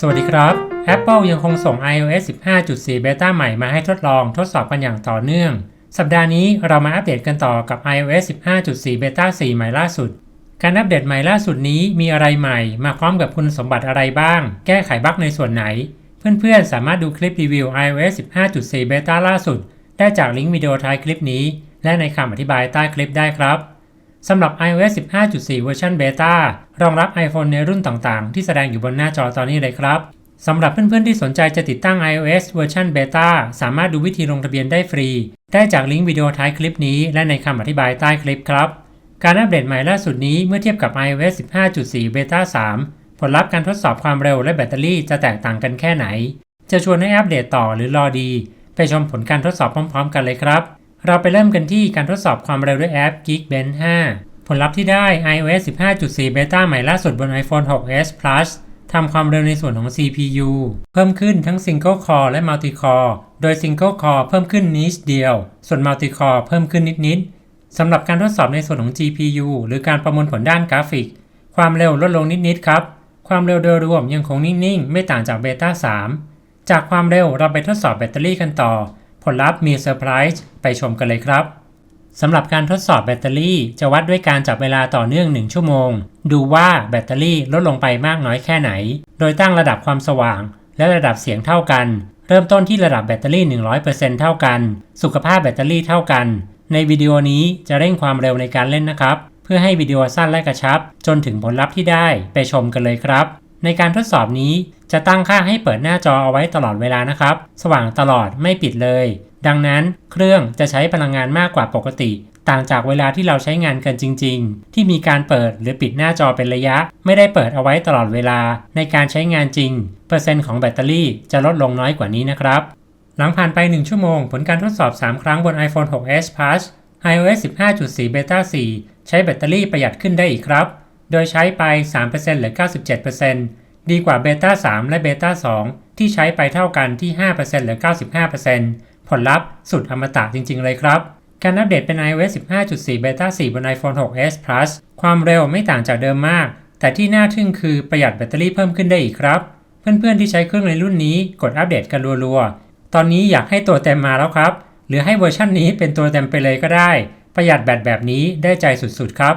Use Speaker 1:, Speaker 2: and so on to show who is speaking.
Speaker 1: สวัสดีครับ Apple ยังคงส่ง iOS 15.4 Beta ใหม่มาให้ทดลองทดสอบกันอย่างต่อเนื่อง สัปดาห์นี้เรามาอัปเดตกันต่อกับ iOS 15.4 Beta 4 ใหม่ล่าสุด การอัปเดตใหม่ล่าสุดนี้มีอะไรใหม่ มาพร้อมกับคุณสมบัติอะไรบ้าง แก้ไขบั๊กในส่วนไหน เพื่อนๆ สามารถดูคลิปรีวิว iOS 15.4 Beta ล่าสุด ได้จากลิงก์วิดีโอท้ายคลิปนี้ และในคำอธิบายใต้คลิปได้ครับ สำหรับ iOS 15.4 เวอร์ชัน Beta รองรับ iPhone ในรุ่นต่างๆ ที่แสดงอยู่บนหน้าจอตอนนี้เลยครับสำหรับเพื่อนๆที่สนใจจะติดตั้ง iOS เวอร์ชัน Beta สามารถดูวิธีลงทะเบียนได้ฟรี ได้จากลิงก์วิดีโอท้ายคลิปนี้ และในคำอธิบายใต้คลิปครับ การอัปเดตใหม่ล่าสุดนี้เมื่อเทียบกับ iOS 15.4 Beta 3 ผลลัพธ์การทดสอบความเร็วและแบตเตอรี่จะแตกต่างกันแค่ไหน จะชวนให้อัปเดตต่อหรือรอดี ไปชมผลการทดสอบพร้อม ๆ กันเลยครับ เราไปเริ่มกันที่การทดสอบความเร็วด้วยแอป Geekbench 5 ผลลัพธ์ที่ได้ iOS 15.4 Beta ใหม่ล่าสุดบน iPhone 6s Plus ทำความเร็วในส่วนของ CPU เพิ่มขึ้นทั้ง Single Core และ Multi Core โดย Single Core เพิ่มขึ้นนิดเดียว ส่วน Multi Core เพิ่มขึ้นนิดๆสำหรับการทดสอบในส่วนของ GPU หรือการประมวลผลด้านกราฟิก ความเร็วลดลงนิดๆครับ ความเร็วโดยรวมยังคงนิ่งๆ ไม่ต่างจาก Beta 3 จากความเร็วเราไปทดสอบแบตเตอรี่กันต่อ ผลลัพธ์มีเซอร์ไพรส์ไปชมกันเลยครับสำหรับการทดสอบแบตเตอรี่จะวัดด้วยการจับเวลาต่อเนื่อง 1 ชั่วโมง ดูว่าแบตเตอรี่ลดลงไปมากน้อยแค่ไหน โดยตั้งระดับความสว่าง และระดับเสียงเท่ากัน เริ่มต้นที่ระดับแบตเตอรี่ 100%เท่ากัน สุขภาพแบตเตอรี่เท่ากัน ในวิดีโอนี้จะเร่งความเร็วในการเล่นนะครับ เพื่อให้วิดีโอสั้นและกระชับ จนถึงผลลัพธ์ที่ได้ไปชมกันเลยครับ ในการทดสอบนี้จะตั้งค่าให้เปิดหน้าจอเอาไว้ตลอดเวลานะครับ สว่างตลอดไม่ปิดเลย ดังนั้นเครื่องจะใช้พลังงานมากกว่าปกติ ต่างจากเวลาที่เราใช้งานกันจริง ๆ ที่มีการเปิดหรือปิดหน้าจอเป็นระยะ ไม่ได้เปิดเอาไว้ตลอดเวลา ในการใช้งานจริง เปอร์เซ็นต์ของแบตเตอรี่จะลดลงน้อยกว่านี้นะครับ หลังผ่านไป 1 ชั่วโมง ผลการทดสอบ 3 ครั้งบน iPhone 6s Plus iOS 15.4 Beta 4 ใช้แบตเตอรี่ประหยัดขึ้นได้อีกครับ โดยใช้ไป 3%หรือ 97%ดีกว่า Beta 3และ Beta 2ที่ใช้ไปเท่ากันที่ 5%หรือ 95%ผลลัพธ์สุดอมตะจริง ๆ เลยครับ การอัปเดตเป็น iOS 15.4 Beta 4 บน iPhone 6s Plus ความเร็วไม่ต่างจากเดิมมาก แต่ที่น่าทึ่งคือประหยัดแบตเตอรี่เพิ่มขึ้นได้อีกครับ เพื่อนๆที่ใช้เครื่องในรุ่นนี้กดอัปเดตกันรัวๆ ตอนนี้อยากให้ตัวเต็มมาแล้วครับ หรือให้เวอร์ชันนี้เป็นตัวเต็มไปเลยก็ได้ ประหยัดแบตแบบนี้ได้ใจสุดๆครับ